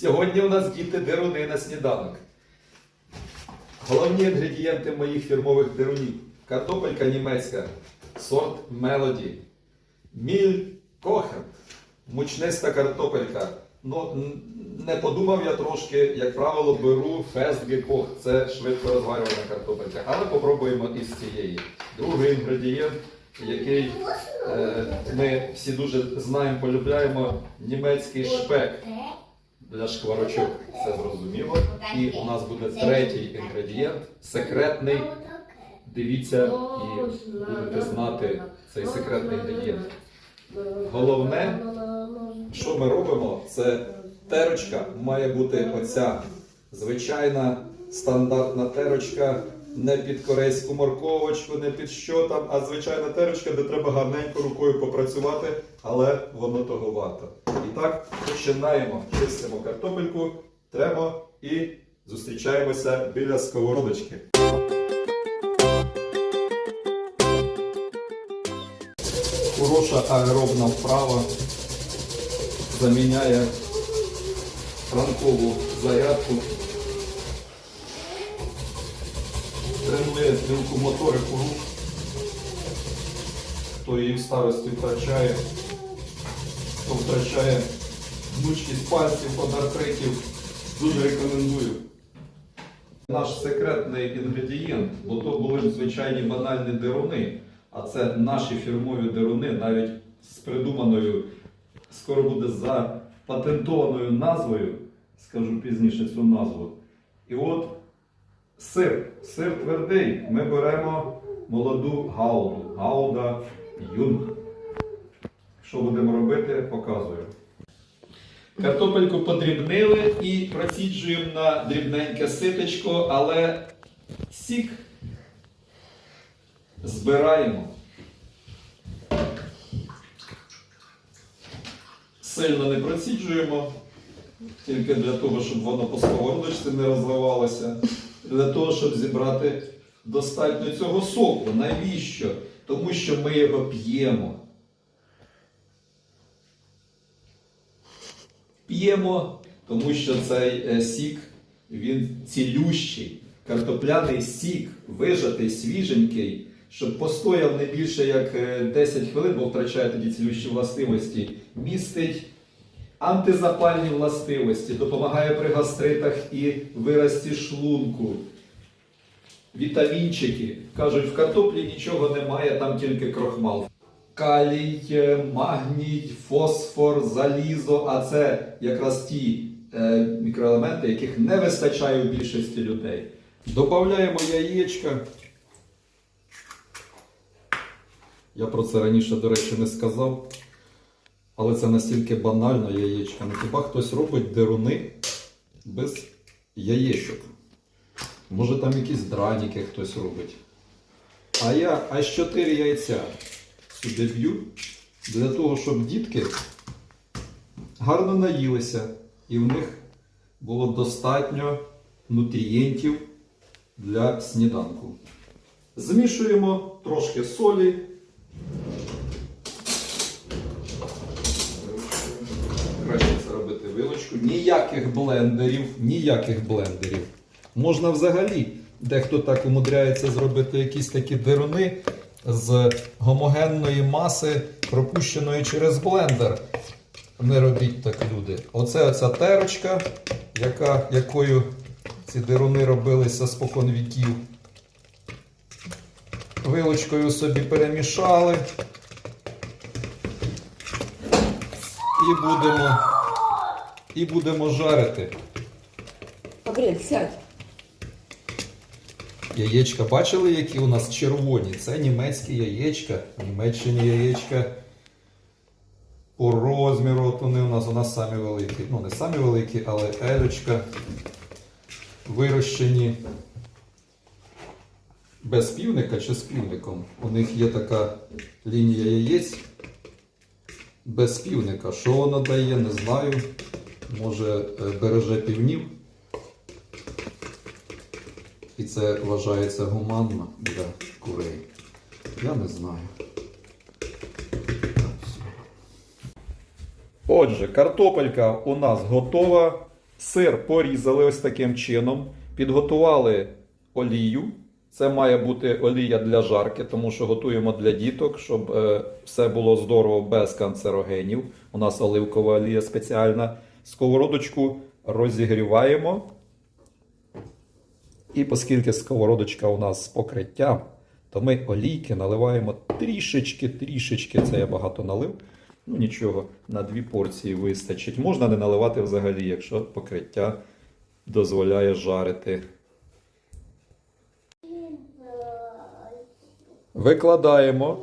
Сьогодні у нас діти деруни на сніданок. Головні інгредієнти моїх фірмових дерунів. Картопелька німецька, сорт Мелоді, міль кохен, мучниста картопелька. Ну, не подумав я трошки, як правило, беру фестгекох. Це швидко розварювана картопелька. Але попробуємо із цієї. Другий інгредієнт, який е, ми всі дуже знаємо, полюбляємо, німецький шпек для шкварочок. Це зрозуміло. І у нас буде третій інгредієнт, секретний. Дивіться і будете знати цей секретний інгредієнт. Головне, що ми робимо, це терочка має бути оця звичайна стандартна терочка, не під корейську морковочку, не під що там, а звичайна терочка, де треба гарненько рукою попрацювати, але воно того варто. І так, починаємо. Чистимо картопельку, тремо і зустрічаємося біля сковородочки. Хороша аеробна вправа заміняє ранкову зарядку. Тренує моторику рук. Хто її в старості втрачає, хто втрачає гнучкість пальців, подартриків, дуже рекомендую. Наш секретний інгредієнт, бо то були б звичайні банальні деруни, а це наші фірмові деруни, навіть з придуманою, скоро буде запатентованою назвою, скажу пізніше цю назву. І от сир, сир твердий, ми беремо молоду гауду, гауда юнг. Що будемо робити, показую. Картопельку подрібнили і проціджуємо на дрібненьке ситочко, але сік збираємо. Сильно не проціджуємо, тільки для того, щоб воно по сковородочці не розливалося, для того, щоб зібрати достатньо цього соку. Навіщо? Тому що ми його п'ємо. П'ємо, тому що цей е, сік він цілющий. Картопляний сік, вижатий, свіженький, щоб постояв не більше як е, 10 хвилин, бо втрачає тоді цілющі властивості, містить антизапальні властивості, допомагає при гастритах і вирості шлунку. Вітамінчики. Кажуть, в картоплі нічого немає, там тільки крохмал. Калій, е, магній, фосфор, залізо, а це якраз ті е, мікроелементи, яких не вистачає у більшості людей. Додаємо яєчка. Я про це раніше, до речі, не сказав. Але це настільки банально яєчка. Ну хіба хтось робить деруни без яєчок? Може там якісь драніки хтось робить. А я аж 4 яйця сюди б'ю для того, щоб дітки гарно наїлися і в них було достатньо нутрієнтів для сніданку. Змішуємо трошки солі. Краще це робити. Ніяких блендерів, ніяких блендерів. Можна взагалі, дехто так умудряється зробити якісь такі дируни з гомогенної маси, пропущеної через блендер. Не робіть так, люди. Оце оця терочка, яка, якою ці дируни робилися спокон віків. Вилочкою собі перемішали. І будемо, і будемо жарити. Габріель, сядь. Яєчка бачили, які у нас червоні? Це німецькі яєчка. В Німеччині яєчка по розміру. От вони у нас у нас самі великі. Ну, не самі великі, але елючка. Вирощені без півника чи з півником. У них є така лінія яєць без півника. Що воно дає, не знаю. Може е, береже півнів. І це вважається гуманно для курей. Я не знаю. Отже, картопелька у нас готова. Сир порізали ось таким чином, підготували олію. Це має бути олія для жарки, тому що готуємо для діток, щоб е, все було здорово без канцерогенів. У нас оливкова олія спеціальна. Сковородочку розігріваємо. І оскільки сковородочка у нас з покриттям, то ми олійки наливаємо трішечки, трішечки. Це я багато налив. Ну нічого, на дві порції вистачить. Можна не наливати взагалі, якщо покриття дозволяє жарити. Викладаємо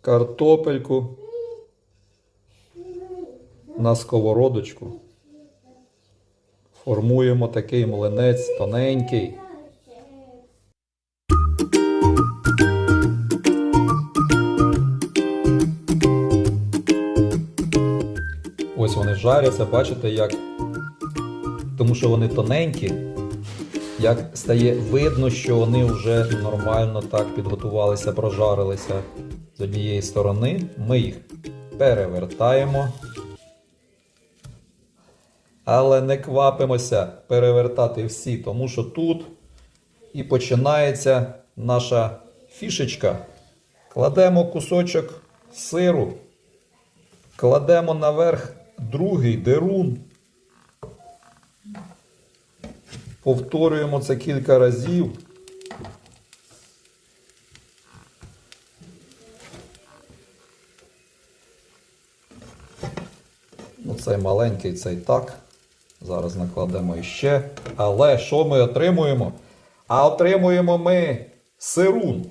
картопельку на сковородочку. Формуємо такий млинець тоненький. Ось вони жаряться, бачите, як. Тому що вони тоненькі, як стає видно, що вони вже нормально так підготувалися, прожарилися з однієї сторони. Ми їх перевертаємо. Але не квапимося перевертати всі, тому що тут і починається наша фішечка. Кладемо кусочок сиру, кладемо наверх другий дерун. Повторюємо це кілька разів. Ну, цей маленький, цей так. Зараз накладемо іще. Але що ми отримуємо? А отримуємо ми сирун.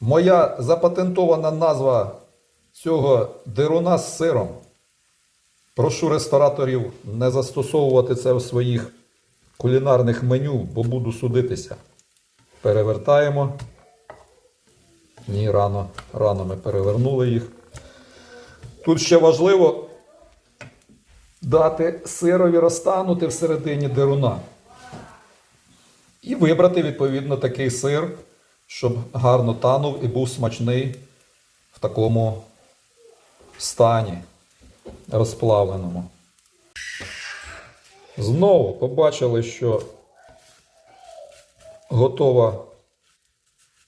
Моя запатентована назва цього дируна з сиром. Прошу рестораторів не застосовувати це в своїх кулінарних меню, бо буду судитися. Перевертаємо. Ні, рано, рано ми перевернули їх. Тут ще важливо дати сирові розтанути всередині деруна. І вибрати, відповідно, такий сир, щоб гарно танув і був смачний в такому стані розплавленому. Знову побачили, що готова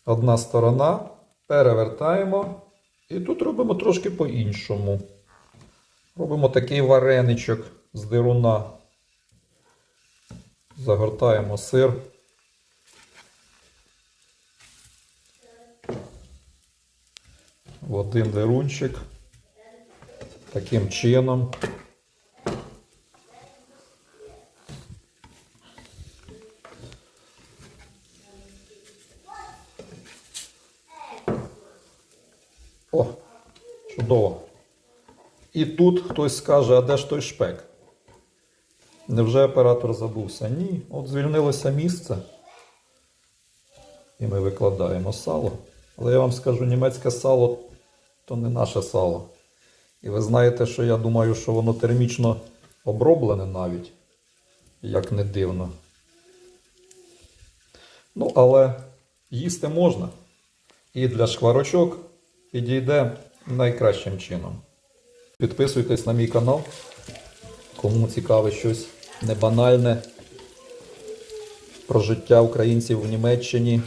одна сторона. Перевертаємо. І тут робимо трошки по-іншому. Робимо такий вареничок з дируна. Загортаємо сир. В один дирунчик. Таким чином. О, чудово. І тут хтось скаже, а де ж той шпек? Невже оператор забувся? Ні. От звільнилося місце. І ми викладаємо сало. Але я вам скажу, німецьке сало то не наше сало. І ви знаєте, що я думаю, що воно термічно оброблене навіть, як не дивно. Ну, але їсти можна. І для шкварочок підійде найкращим чином. Підписуйтесь на мій канал, кому цікаве щось небанальне про життя українців в Німеччині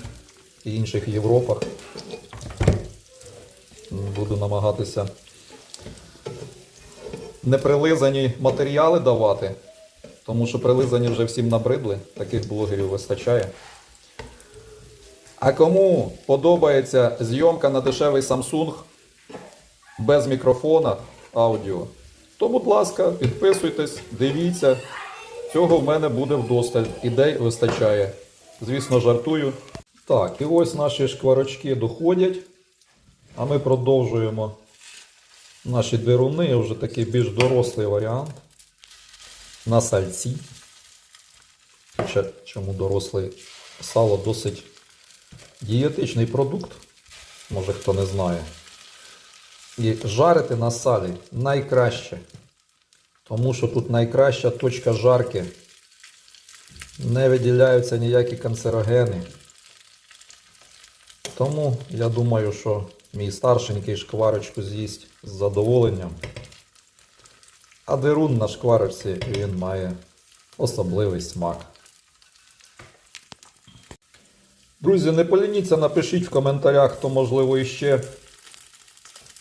і інших Європах. Буду намагатися неприлизані матеріали давати, тому що прилизані вже всім набридли, таких блогерів вистачає. А кому подобається зйомка на дешевий Samsung без мікрофона аудіо, то, будь ласка, підписуйтесь, дивіться. Цього в мене буде вдосталь. Ідей вистачає. Звісно, жартую. Так, і ось наші шкварочки доходять. А ми продовжуємо наші дируни, вже такий більш дорослий варіант. На сальці. Хоча чому дорослий сало досить дієтичний продукт, може хто не знає. І жарити на салі найкраще. Тому що тут найкраща точка жарки. Не виділяються ніякі канцерогени. Тому я думаю, що мій старшенький шкварочку з'їсть з задоволенням. А дерун на шкварочці він має особливий смак. Друзі, не полініться, напишіть в коментарях, хто, можливо, іще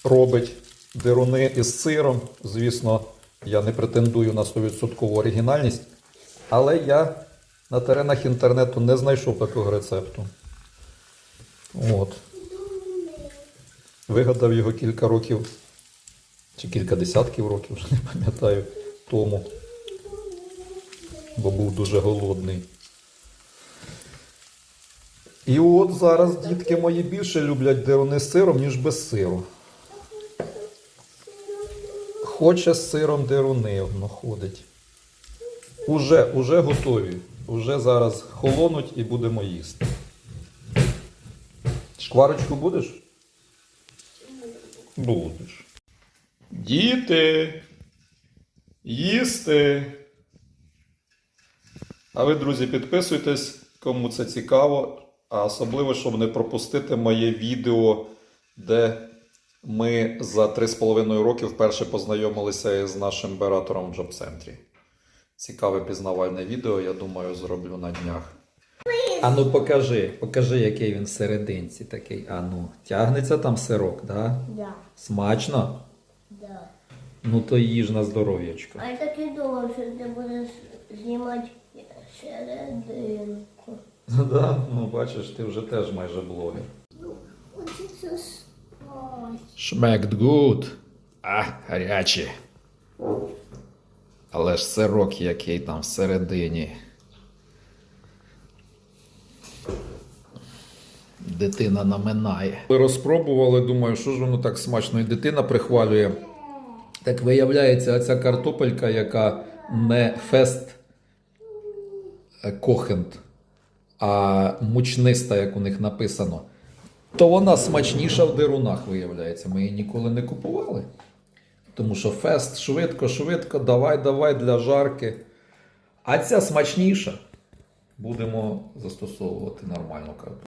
робить деруни із сиром. Звісно, я не претендую на 100% оригінальність, але я на теренах інтернету не знайшов такого рецепту. От. Вигадав його кілька років, чи кілька десятків років, вже не пам'ятаю, тому. Бо був дуже голодний. І от зараз дітки мої більше люблять деруни з сиром, ніж без сиру. Хоче з сиром деруни воно ходить. Уже, уже готові. Уже зараз холонуть і будемо їсти. Шкварочку будеш? Будеш. Діти. Їсти. А ви, друзі, підписуйтесь, кому це цікаво. А особливо, щоб не пропустити моє відео, де ми за 3,5 роки вперше познайомилися із нашим бератором в джоб-центрі. Цікаве пізнавальне відео, я думаю, зроблю на днях. Ану, покажи, покажи, який він всерединці такий. Ану, тягнеться там сирок, да? Да, Смачно? да. Ну то їж на здоров'ячко. А я так і думав, що ти будеш знімати серединку. Ну да, ну бачиш, ти вже теж майже блогер. Шмект гуд. А, гарячі. Але ж сирок який там всередині. Дитина наминає. Ми розпробували, думаю, що ж воно так смачно, і дитина прихвалює. Так виявляється, оця картопелька, яка не фест е, кохент, а мучниста, як у них написано, то вона смачніша в дерунах, виявляється. Ми її ніколи не купували. Тому що фест швидко, швидко, давай, давай для жарки. А ця смачніша. Будемо застосовувати нормальну картоплю.